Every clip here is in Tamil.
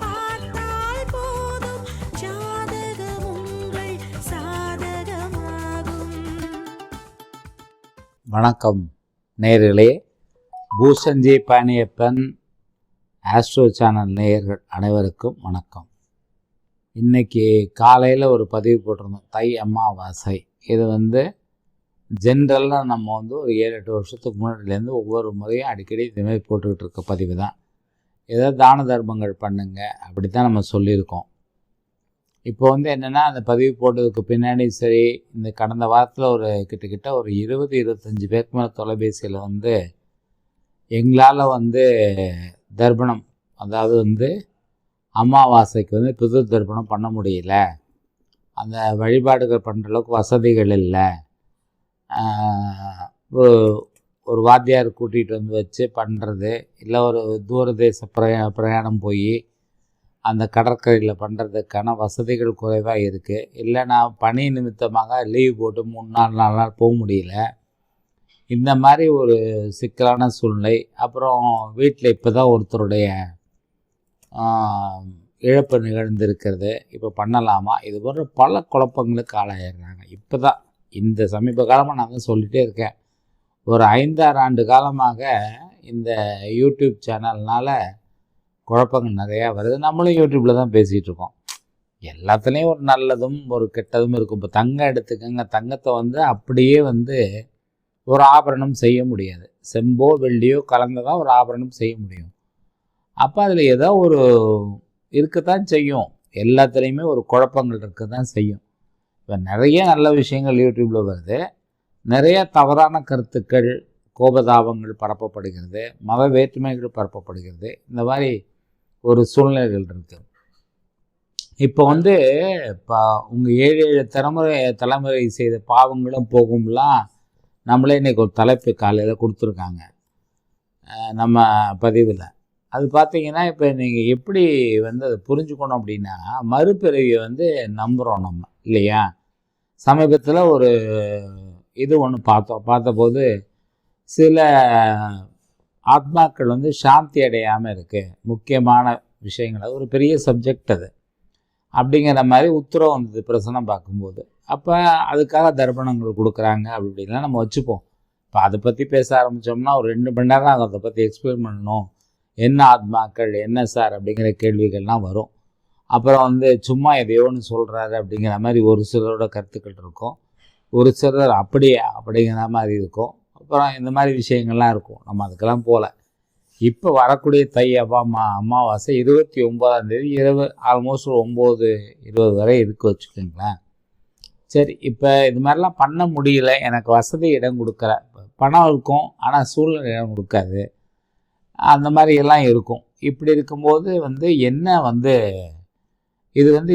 பார்த்தால் போதும். ஜாதகம் உங்கள் சாதகமாகும். வணக்கம் நேர்களே. பூசஞ்சி பாணியப்பன் ஆஸ்ட்ரோ சேனல் நேயர்கள் அனைவருக்கும் வணக்கம். இன்னைக்கு காலையில் ஒரு பதிவு போட்டிருந்தோம். தை அம்மாவாசை இது வந்து ஜென்ரலாக நம்ம வந்து ஒரு ஏழு எட்டு வருஷத்துக்கு முன்னாடிலேருந்து ஒவ்வொரு முறையும் அடிக்கடி இதுமாரி போட்டுக்கிட்டு இருக்க பதிவு தான். ஏதோ தான தர்மங்கள் பண்ணுங்க. அப்படி தான் நம்ம சொல்லியிருக்கோம். இப்போ வந்து என்னென்னா அந்த பதிவு போட்டதுக்கு பின்னாடி சரி இந்த கடந்த வாரத்தில் ஒரு கிட்டத்தட்ட ஒரு இருபது இருபத்தஞ்சி பேருக்கு மேலே தொலைபேசியில் வந்து எங்களால் வந்து தர்ப்பணம் அதாவது வந்து அமாவாசைக்கு வந்து புது தர்ப்பணம் பண்ண முடியல. அந்த வழிபாடுகள் பண்ணுற அளவுக்கு வசதிகள் இல்லை. ஒரு வாத்தியார் கூட்டிகிட்டு வந்து வச்சு பண்ணுறது இல்லை ஒரு தூரதேச பிரயா பிரயாணம் போய் அந்த கடற்கரையில் பண்ணுறதுக்கான வசதிகள் குறைவாக இருக்குது. இல்லை நான் பணி நிமித்தமாக லீவ் போட்டு மூணு நாள் நாலு நாள் போக முடியல. இந்த மாதிரி ஒரு சிக்கலான சூழ்நிலை. அப்புறம் வீட்டில் இப்போ தான் ஒருத்தருடைய இழப்பு நிகழ்ந்திருக்கிறது. இப்போ பண்ணலாமா? இது போன்ற பல குழப்பங்களுக்கு ஆளாயிடுறாங்க. இப்போ தான் இந்த சமீப காலமாக நான் தான் சொல்லிகிட்டே இருக்கேன். ஒரு ஐந்தாறு ஆண்டு காலமாக இந்த யூடியூப் சேனல்னால் குழப்பங்கள் நிறையா வருது. நம்மளும் யூடியூப்பில் தான் பேசிகிட்டு இருக்கோம். எல்லாத்துலேயும் ஒரு நல்லதும் ஒரு கெட்டதும் இருக்கும். இப்போ தங்கம் எடுத்துக்கோங்க. தங்கத்தை வந்து அப்படியே வந்து ஒரு ஆபரணம் செய்ய முடியாது. செம்போ வெள்ளியோ கலந்ததான் ஒரு ஆபரணம் செய்ய முடியும். அப்போ அதில் ஏதோ ஒரு இருக்கத்தான் செய்யும். எல்லாத்துலேயுமே ஒரு குழப்பங்கள் இருக்க தான் செய்யும். இப்போ நிறைய நல்ல விஷயங்கள் யூடியூப்பில் வருது. நிறைய தவறான கருத்துக்கள் கோபதாபங்கள் பரப்பப்படுகிறது மத வேற்றுமைகள் பரப்பப்படுகிறது. இந்த மாதிரி ஒரு சூழ்நிலைகள் இருக்குது இப்போ வந்து இப்போ உங்கள் ஏழு ஏழு தலைமுறை தலைமுறை செய்த பாவங்களும் போகும்லாம் நம்மளே இன்னைக்கு ஒரு தலைப்பு காலையில் கொடுத்துருக்காங்க. நம்ம பதிவில். அது பார்த்தீங்கன்னா இப்போ நீங்கள் எப்படி வந்து அதை புரிஞ்சுக்கணும் அப்படின்னா மறுபிறவியை வந்து நம்புகிறோம் நம்ம இல்லையா? சமீபத்தில் ஒரு இது ஒன்று பார்த்தோம். பார்த்தபோது சில ஆத்மாக்கள் வந்து சாந்தி அடையாமல் இருக்குது முக்கியமான விஷயங்கள். அது ஒரு பெரிய சப்ஜெக்ட் அது. அப்படிங்கிற மாதிரி உத்தரவு வந்தது பிரசனம் பார்க்கும்போது. அப்போ அதுக்காக தர்ப்பணங்கள் கொடுக்குறாங்க அப்படி நம்ம வச்சுப்போம். இப்போ அதை பற்றி பேச ஆரம்பித்தோம்னா ஒரு ரெண்டு மணி நேரம் அதை பற்றி எக்ஸ்பிளைன் பண்ணணும். என்ன ஆத்மாக்கள் என்ன சார் அப்படிங்கிற கேள்விகள்லாம் வரும். அப்புறம் வந்து சும்மா எதையோ ஒன்று சொல்கிறாரு அப்படிங்கிற மாதிரி ஒரு சிலரோட கருத்துக்கள் இருக்கும். ஒரு சிலர் அப்படியே அப்படிங்கிற மாதிரி இருக்கும். அப்புறம் இந்த மாதிரி விஷயங்கள்லாம் இருக்கும். நம்ம அதுக்கெல்லாம் போகல இப்போ வரக்கூடிய தை அம்மா அமாவாசை இருபத்தி ஒம்போதாம் தேதி இரவு ஆல்மோஸ்ட் ஒரு ஒம்பது இருபது வரை இருக்கு வச்சுக்கோங்களேன். சரி இப்போ இது மாதிரிலாம் பண்ண முடியல. எனக்கு வசதி இடம் கொடுக்கல. பணம் இருக்கும் ஆனால் சூழ்நிலை இடம் கொடுக்காது. அந்த மாதிரி எல்லாம் இருக்கும். இப்படி இருக்கும்போது வந்து என்ன வந்து இது வந்து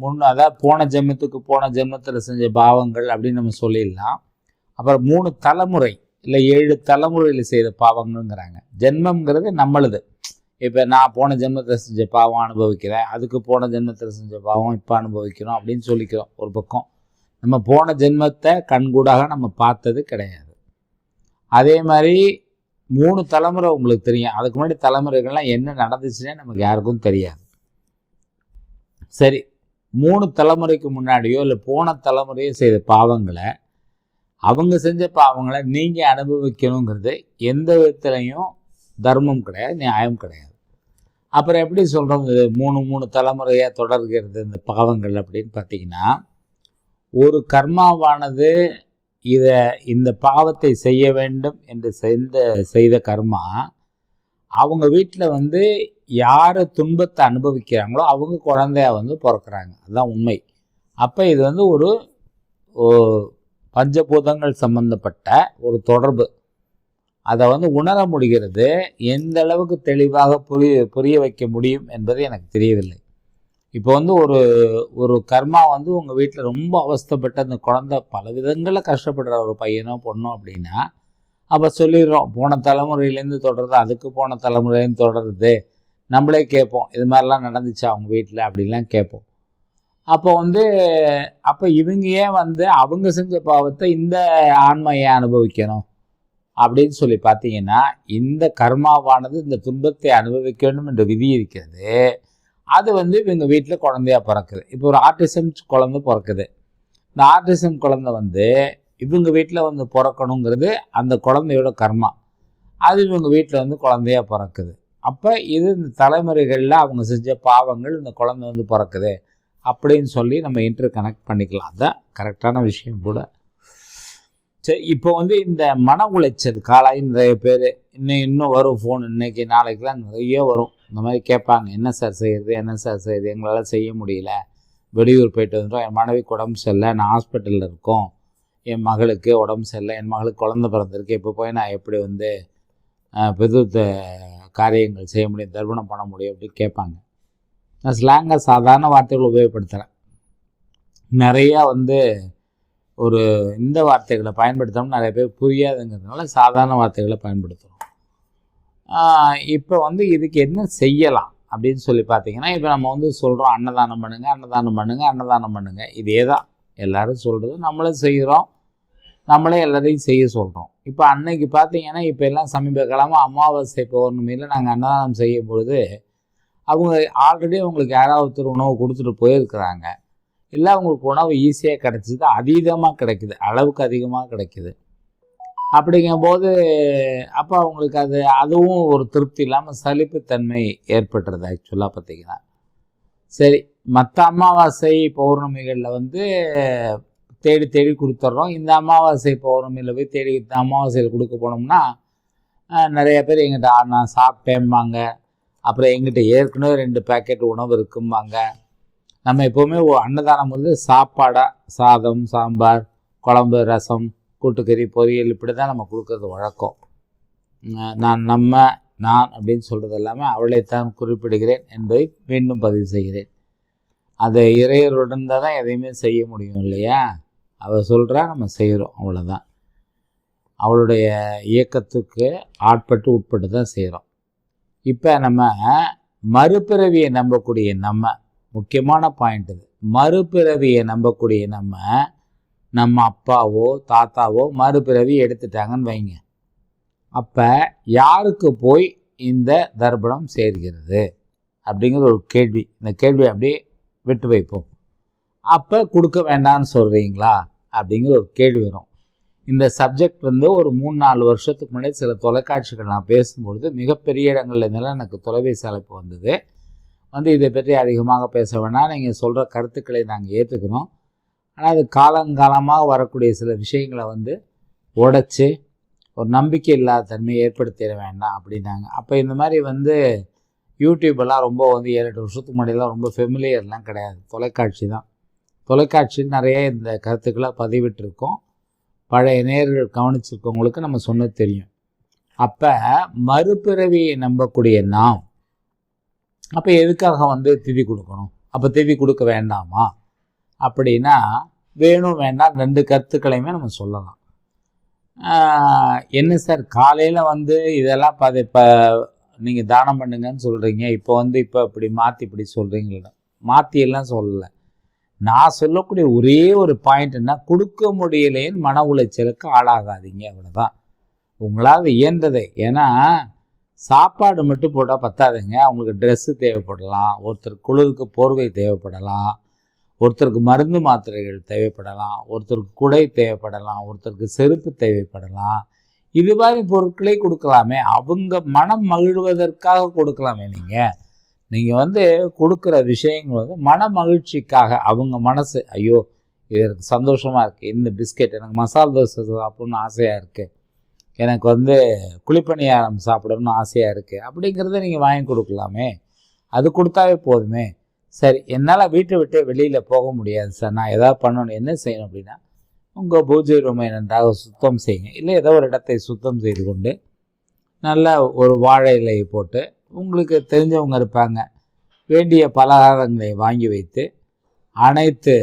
முன் அதாவது போன ஜென்மத்துக்கு போன ஜென்மத்தில் செஞ்ச பாவங்கள் அப்படின்னு நம்ம சொல்லிடலாம். அப்புறம் மூணு தலைமுறை இல்லை ஏழு தலைமுறையில் செய்த பாவங்கள்ங்கிறாங்க. ஜென்மங்கிறது நம்மளது. இப்போ நான் போன ஜென்மத்தில் செஞ்ச பாவம் அனுபவிக்கிறேன். அதுக்கு போன ஜென்மத்தில் செஞ்ச பாவம் இப்போ அனுபவிக்கிறோம் அப்படின்னு சொல்லிக்கிறோம் ஒரு பக்கம். நம்ம போன ஜென்மத்தை கண்கூடாக நம்ம பார்த்தது கிடையாது. அதே மாதிரி மூணு தலைமுறை உங்களுக்கு தெரியும். அதுக்கு முன்னாடி தலைமுறைகள்லாம் என்ன நடந்துச்சுன்னே நமக்கு யாருக்கும் தெரியாது. சரி மூணு தலைமுறைக்கு முன்னாடியோ இல்லை போன தலைமுறையோ செய்த பாவங்களை அவங்க செஞ்ச பாவங்களை நீங்கள் அனுபவிக்கணுங்கிறது எந்த விதத்துலையும் தர்மம் கிடையாது நியாயம் கிடையாது. அப்புறம் எப்படி சொல்கிறோம் இது மூணு மூணு தலைமுறையாக தொடர்கிறது இந்த பாவங்கள் அப்படின்னு பார்த்தீங்கன்னா ஒரு கர்மாவானது இதை இந்த பாவத்தை செய்ய வேண்டும் என்று செய்த செய்த கர்மா அவங்க வீட்டில் வந்து யார் துன்பத்தை அனுபவிக்கிறாங்களோ அவங்க குழந்தையா வந்து பிறக்கிறாங்க. அதுதான் உண்மை. அப்போ இது வந்து ஒரு பஞ்சபூதங்கள் சம்பந்தப்பட்ட ஒரு தொடர்பு. அதை வந்து உணர முடிகிறது எந்த அளவுக்கு தெளிவாக புரிய புரிய வைக்க முடியும் என்பது எனக்கு தெரியவில்லை. இப்போ வந்து ஒரு ஒரு கர்மா வந்து உங்கள் வீட்டில் ரொம்ப அவஸ்தைப்பட்ட அந்த குழந்தை பல விதங்களில் கஷ்டப்படுற ஒரு பையனோ பொண்ணோ அப்படின்னா அப்போ சொல்லிடுறோம் போன தலைமுறையிலேருந்து தொடருது அதுக்கு போன தலைமுறையிலேருந்து தொடருது. நம்மளே கேட்போம் இது மாதிரிலாம் நடந்துச்சு அவங்க வீட்டில் அப்படிலாம் கேட்போம். அப்போ வந்து அப்போ இவங்க ஏன் வந்து அவங்க செஞ்ச பாவத்தை இந்த ஆன்மையை அனுபவிக்கணும்? அப்படின்னு சொல்லி பார்த்தீங்கன்னா இந்த கர்மாவானது இந்த துன்பத்தை அனுபவிக்க வேண்டும் என்ற விதி இருக்கிறது. அது வந்து இவங்க வீட்டில் குழந்தையா பிறக்குது. இப்போ ஒரு ஆர்டிசம் குழந்தை பிறக்குது. இந்த ஆர்டிசம் குழந்தை வந்து இவங்க வீட்டில் வந்து பிறக்கணுங்கிறது அந்த குழந்தையோட கர்மா. அது இவங்க வீட்டில் வந்து குழந்தையா பிறக்குது. அப்போ இது இந்த தலைமுறைகளில் அவங்க செஞ்ச பாவங்கள் இந்த குழந்தை வந்து பிறக்குது அப்படின்னு சொல்லி நம்ம இன்டர் கனெக்ட் பண்ணிக்கலாம். அதுதான் கரெக்டான விஷயம் கூட. சரி இப்போ வந்து இந்த மன உளைச்சல் காலாகி நிறைய பேர் இன்னும் இன்னும் வரும் ஃபோன் இன்னைக்கு நாளைக்கெலாம் நிறைய வரும். இந்த மாதிரி கேட்பாங்க என்ன சார் செய்யுது என்ன சார் செய்யுது எங்களால் செய்ய முடியல. வெளியூர் போயிட்டு வந்துடும் என் மனைவிக்கு உடம்பு சரியில்லை. நான் ஹாஸ்பிட்டலில் இருக்கோம். என் மகளுக்கு உடம்பு சரியில்லை என் மகளுக்கு குழந்த பிறந்திருக்கு இப்போ போய் நான் எப்படி வந்து பெருத்த காரியங்கள் செய்ய முடியும் தர்ப்பணம் பண்ண முடியும் அப்படின்னு கேட்பாங்க. நான் ஸ்லாங்காக சாதாரண வார்த்தைகள் உபயோகப்படுத்துகிறேன் நிறையா வந்து ஒரு இந்த வார்த்தைகளை பயன்படுத்தாமல் நிறைய பேர் புரியாதுங்கிறதுனால சாதாரண வார்த்தைகளை பயன்படுத்துகிறோம் இப்போ வந்து இதுக்கு என்ன செய்யலாம் அப்படின்னு சொல்லி பார்த்தீங்கன்னா இப்போ நம்ம வந்து சொல்கிறோம் அன்னதானம் பண்ணுங்கள் அன்னதானம் பண்ணுங்கள் அன்னதானம் பண்ணுங்கள் இதே தான் எல்லோரும் சொல்கிறது நம்மளும் செய்கிறோம் நம்மளே எல்லாத்தையும் செய்ய சொல்கிறோம் இப்போ அன்னைக்கு பார்த்தீங்கன்னா இப்போ எல்லாம் சமீப காலமாக அமாவாசை பௌர்ணமியில் நாங்கள் அன்னதானம் செய்யும் பொழுது அவங்க ஆல்ரெடி அவங்களுக்கு யாராவது ஒருத்தர் உணவு கொடுத்துட்டு போயிருக்கிறாங்க. இல்லை அவங்களுக்கு உணவு ஈஸியாக கிடச்சிது அதீதமாக கிடைக்குது அளவுக்கு அதிகமாக கிடைக்குது. அப்படிங்கும்போது அப்போ அவங்களுக்கு அது அதுவும் ஒரு திருப்தி இல்லாமல் சலிப்புத்தன்மை ஏற்பட்டுறது ஆக்சுவலாக பார்த்திங்கன்னா சரி மற்ற அமாவாசை பௌர்ணமிகளில் வந்து தேடி தேடி கொடுத்துட்றோம் இந்த அமாவாசை பௌர்ணமியில் போய் தேடி அமாவாசையில் கொடுக்க போனோம்னா நிறைய பேர் எங்கிட்ட நான் சாப்பிட்டேம்பாங்க. அப்புறம் எங்கிட்ட ஏற்கனவே ரெண்டு பேக்கெட் உணவு இருக்கும்பாங்க. நம்ம எப்போவுமே அன்னதானம் வந்து சாப்பாடாக சாதம் சாம்பார் குழம்பு ரசம் கூட்டுக்கறி பொரியல் இப்படி தான் நம்ம கொடுக்கறது வழக்கம். நான் நம்ம நான் அப்படின்னு சொல்கிறது எல்லாமே அவளைத்தான் குறிப்பிடுகிறேன் என்பதை மீண்டும் பதிவு செய்கிறேன். அதை இறையருடன் தான் எதையுமே செய்ய முடியும் இல்லையா? அவள் சொல்கிறா நம்ம செய்கிறோம் அவ்வளோதான் அவளுடைய இயக்கத்துக்கு ஆட்பட்டு உட்பட்டு தான் செய்கிறோம் இப்போ நம்ம மறுபிறவியை நம்பக்கூடிய நம்ம முக்கியமான பாயிண்ட் இது. மறுபிறவியை நம்பக்கூடிய நம்ம நம்ம அப்பாவோ தாத்தாவோ மறுபிறவி எடுத்துட்டாங்கன்னு வைங்க. அப்போ யாருக்கு போய் இந்த தர்ப்பணம் சேர்கிறது? அப்படிங்கிற ஒரு கேள்வி. இந்த கேள்வி அப்படியே விட்டு வைப்போம். அப்போ கொடுக்க வேண்டாம்னு சொல்கிறீங்களா அப்படிங்கிற ஒரு கேள்வி வரும். இந்த சப்ஜெக்ட் வந்து ஒரு மூணு நாலு வருஷத்துக்கு முன்னாடி சில தொலைக்காட்சிகள் நான் பேசும்பொழுது மிகப்பெரிய இடங்கள்ல இருந்தெல்லாம் எனக்கு தொலைபேசி அழைப்பு வந்தது. வந்து இதை பற்றி அதிகமாக பேச வேணாம். நீங்கள் சொல்கிற கருத்துக்களை நாங்கள் ஏற்றுக்கிறோம் ஆனால் அது காலங்காலமாக வரக்கூடிய சில விஷயங்களை வந்து உடச்சி ஒரு நம்பிக்கை இல்லாத தன்மையை ஏற்படுத்திட வேண்டாம் அப்படின்னாங்க. அப்போ இந்த மாதிரி வந்து யூடியூப்பெல்லாம் ரொம்ப வந்து ஏழு எட்டு வருஷத்துக்கு முன்னாடியெல்லாம் ரொம்ப ஃபெமிலியர்லாம் கிடையாது. தொலைக்காட்சி தான். தொலைக்காட்சியில் நிறைய இந்த கருத்துக்களை பதிவிட்டிருக்கோம். பழைய நேர்கள் கவனிச்சிருக்கவங்களுக்கு நம்ம சொன்னது தெரியும். அப்போ மறுபிறவியை நம்பக்கூடிய நாம் அப்போ எதுக்காக வந்து திதி கொடுக்கணும்? அப்போ திதி கொடுக்க வேண்டாமா? அப்படின்னா வேணும் வேண்டாம் ரெண்டு கருத்துக்களையுமே நம்ம சொல்லலாம். என்ன சார் காலையில் வந்து இதெல்லாம் பதி இப்போ நீங்கள் தானம் பண்ணுங்கன்னு சொல்கிறீங்க இப்போ வந்து இப்போ இப்படி மாற்றி இப்படி சொல்கிறீங்களா மாற்றியெல்லாம் சொல்லலை. நான் சொல்லக்கூடிய ஒரே ஒரு பாயிண்ட்னா கொடுக்க முடியலேன்னு மன உளைச்சலுக்கு ஆளாகாதீங்க. அவ்வளோதான் உங்களால் இயன்றதை. ஏன்னா சாப்பாடு மட்டும் போட்டால் பத்தாதுங்க. அவங்களுக்கு ட்ரெஸ்ஸு தேவைப்படலாம். ஒருத்தர் குளிருக்கு போர்வை தேவைப்படலாம். ஒருத்தருக்கு மருந்து மாத்திரைகள் தேவைப்படலாம். ஒருத்தருக்கு குடை தேவைப்படலாம். ஒருத்தருக்கு செருப்பு தேவைப்படலாம். இது மாதிரி பொருட்களை கொடுக்கலாமே. அவங்க மனம் மகிழ்வதற்காக கொடுக்கலாமே நீங்கள் நீங்கள் வந்து கொடுக்குற விஷயங்கள் வந்து மன மகிழ்ச்சிக்காக அவங்க மனசு ஐயோ இது எனக்கு சந்தோஷமாக இருக்குது இந்த பிஸ்கெட் எனக்கு மசால் தோசை சாப்பிட்ணுன்னு ஆசையாக இருக்குது எனக்கு வந்து குழிப்பணியாரம் சாப்பிடணும்னு ஆசையாக இருக்குது அப்படிங்கிறத நீங்கள் வாங்கி கொடுக்கலாமே. அது கொடுத்தாவே போதுமே. சரி என்னால் வீட்டை விட்டு வெளியில் போக முடியாது சார். நான் எதாவது பண்ணணும் என்ன செய்யணும் அப்படின்னா உங்கள் பூஜை ரூமை நன்றாக சுத்தம் செய்யுங்க. இல்லை ஏதோ ஒரு இடத்தை சுத்தம் செய்து கொண்டு நல்ல ஒரு வாழை இலையை போட்டு உங்களுக்கு தெரிஞ்சவங்க இருப்பாங்க. வேண்டிய பலகாரங்களை வாங்கி வைத்து அனைத்து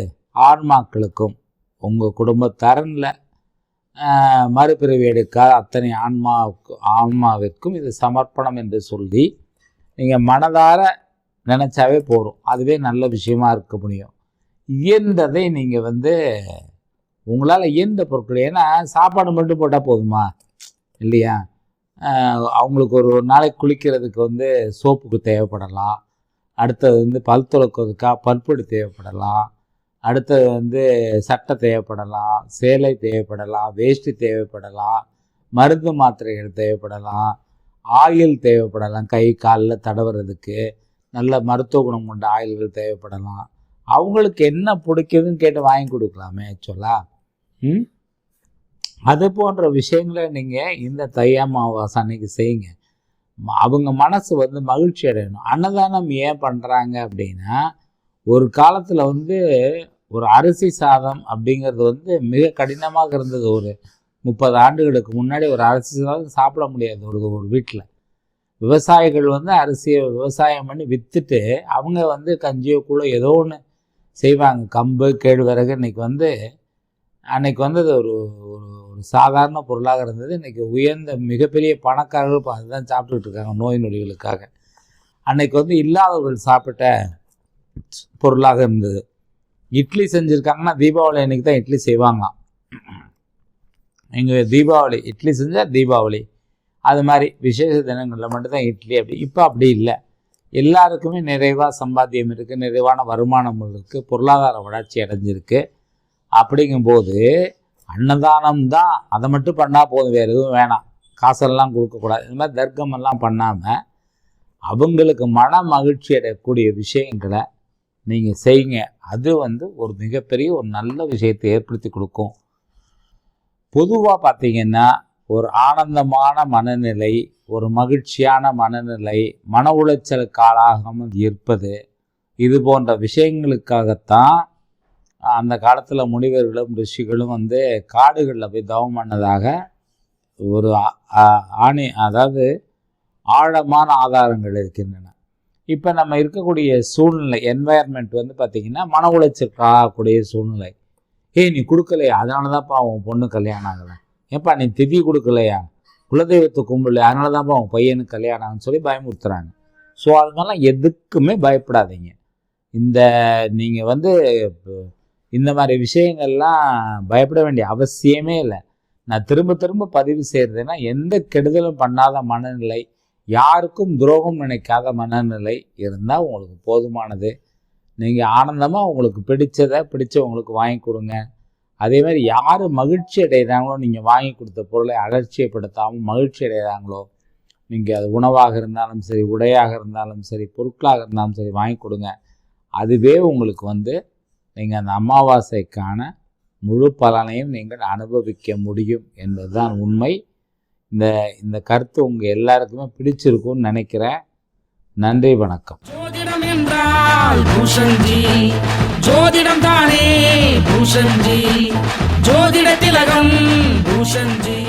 ஆன்மாக்களுக்கும் உங்கள் குடும்பத்தரனில் மறுபிறவி எடுக்காத அத்தனை ஆன்மாவுக்கு ஆன்மாவிற்கும் இது சமர்ப்பணம் என்று சொல்லி நீங்கள் மனதார நினச்சாவே போகிறோம் அதுவே நல்ல விஷயமா இருக்க முடியும். இயன்றதை நீங்கள் வந்து உங்களால் இயந்த பொருட்கள் ஏன்னா சாப்பாடு மட்டும் போட்டால் போதுமா? இல்லையா? அவங்களுக்கு ஒரு ஒரு நாளைக்கு குளிக்கிறதுக்கு வந்து சோப்புக்கு தேவைப்படலாம். அடுத்தது வந்து பல் துலக்கிறதுக்காக பற்பொடி தேவைப்படலாம். அடுத்தது வந்து சட்டை தேவைப்படலாம் சேலை தேவைப்படலாம் வேஷ்டி தேவைப்படலாம் மருந்து மாத்திரைகள் தேவைப்படலாம் ஆயில் தேவைப்படலாம் கை காலில் தடவுறதுக்கு நல்ல மருத்துவ குணம் கொண்ட ஆயில்கள் தேவைப்படலாம். அவங்களுக்கு என்ன பிடிக்குதுன்னு கேட்டு வாங்கி கொடுக்கலாமே ஆக்சுவலாக அது போன்ற விஷயங்களை நீங்கள் இந்த தை அமாவாசை அன்னைக்கு செய்யுங்க. அவங்க மனசு வந்து மகிழ்ச்சி அடையணும். அன்னதானம் ஏன் பண்ணுறாங்க அப்படின்னா ஒரு காலத்தில் வந்து ஒரு அரிசி சாதம் அப்படிங்கிறது வந்து மிக கடினமாக இருந்தது. ஒரு முப்பது ஆண்டுகளுக்கு முன்னாடி ஒரு அரிசி சாதம் சாப்பிட முடியாது ஒரு ஒரு வீட்டில் விவசாயிகள் வந்து அரிசியை விவசாயம் பண்ணி விற்றுட்டு அவங்க வந்து கஞ்சியோ கூட ஏதோ ஒன்று செய்வாங்க. கம்பு கேழ்வரகு இன்றைக்கி வந்து அன்னைக்கு வந்து அது ஒரு ஒரு ஒரு சாதாரண பொருளாக இருந்தது. இன்னைக்கு உயர்ந்த மிகப்பெரிய பணக்காரர்கள் இப்போ அதுதான் சாப்பிட்டுட்டு இருக்காங்க நோய் நொடிகளுக்காக. அன்னைக்கு வந்து இல்லாதவர்கள் சாப்பிட்ட பொருளாக இருந்தது. இட்லி செஞ்சுருக்காங்கன்னா தீபாவளி அன்னைக்கு தான் இட்லி செய்வாங்களாம். எங்கள் தீபாவளி இட்லி செஞ்சால் தீபாவளி. அது மாதிரி விசேஷ தினங்களில் மட்டும்தான் இட்லி அப்படி. இப்போ அப்படி இல்லை. எல்லாருக்குமே நிறைவாக சம்பாத்தியம் இருக்குது நிறைவான வருமானம் இருக்குது பொருளாதார வளர்ச்சி அடைஞ்சிருக்கு. அப்படிங்கும்போது அன்னதானம் தான் அதை மட்டும் பண்ணால் போதும் வேறு எதுவும் வேணாம். காசெல்லாம் கொடுக்கக்கூடாது. இந்த மாதிரி தர்க்கமெல்லாம் பண்ணாமல் அவங்களுக்கு மன மகிழ்ச்சி அடையக்கூடிய விஷயங்களை நீங்கள் செய்யுங்க. அது வந்து ஒரு மிகப்பெரிய ஒரு நல்ல விஷயத்தை ஏற்படுத்தி கொடுக்கும். பொதுவாக பார்த்தீங்கன்னா ஒரு ஆனந்தமான மனநிலை ஒரு மகிழ்ச்சியான மனநிலை மன உளைச்சலுக்கு ஆளாகாமல் இருப்பது இது போன்ற விஷயங்களுக்காகத்தான் அந்த காலத்தில் முனிவர்களும் ரிஷிகளும் வந்து காடுகளில் போய் தவம் பண்ணதாக ஒரு ஆணி அதாவது ஆழமான ஆதாரங்கள் இருக்கின்றன. இப்போ நம்ம இருக்கக்கூடிய சூழ்நிலை என்வாயர்மெண்ட் வந்து பார்த்திங்கன்னா மன உளைச்சலுக்கு ஆகக்கூடிய சூழ்நிலை. ஏய் நீ கொடுக்கலையா? அதனால தான்ப்பா உன் பொண்ணு கல்யாணம் ஆகலை. ஏப்பா நீ திதி கொடுக்கலையா? குலதெய்வத்தை கும்பிடல அதனால தான்ப்பா உன் பையனுக்கு கல்யாணம் ஆகும் சொல்லி பயமுறுத்துறாங்க. ஸோ அதனால எதுக்குமே பயப்படாதீங்க. இந்த நீங்கள் வந்து இப்போ இந்த மாதிரி விஷயங்கள்லாம் பயப்பட வேண்டிய அவசியமே இல்லை. நான் திரும்ப திரும்ப பதிவு செய்கிறதுனா எந்த கெடுதலும் பண்ணாத மனநிலை யாருக்கும் துரோகம் நினைக்காத மனநிலை இருந்தால் உங்களுக்கு போதுமானது. நீங்கள் ஆனந்தமாக உங்களுக்கு பிடிச்சதை பிடிச்சவங்களுக்கு வாங்கி கொடுங்க. அதே மாதிரி யார் மகிழ்ச்சி அடைகிறாங்களோ நீங்கள் வாங்கி கொடுத்த பொருளை அலட்சியப்படுத்தாமல் மகிழ்ச்சி அடைகிறாங்களோ நீங்கள் அது உணவாக இருந்தாலும் சரி உடையாக இருந்தாலும் சரி பொருட்களாக இருந்தாலும் சரி வாங்கி கொடுங்க. அதுவே உங்களுக்கு வந்து நீங்கள் அந்த அமாவாசைக்கான முழு பலனையும் நீங்கள் அனுபவிக்க முடியும் என்பதுதான் உண்மை. இந்த இந்த கருத்து உங்கள் எல்லாருக்குமே பிடிச்சிருக்கும்னு நினைக்கிறேன். நன்றி வணக்கம். ஜோதிடம் என்றால் பூஷன்ஜி. ஜோதிடம் தானே பூஷன்ஜி. ஜோதிட திலகம் பூஷன்ஜி.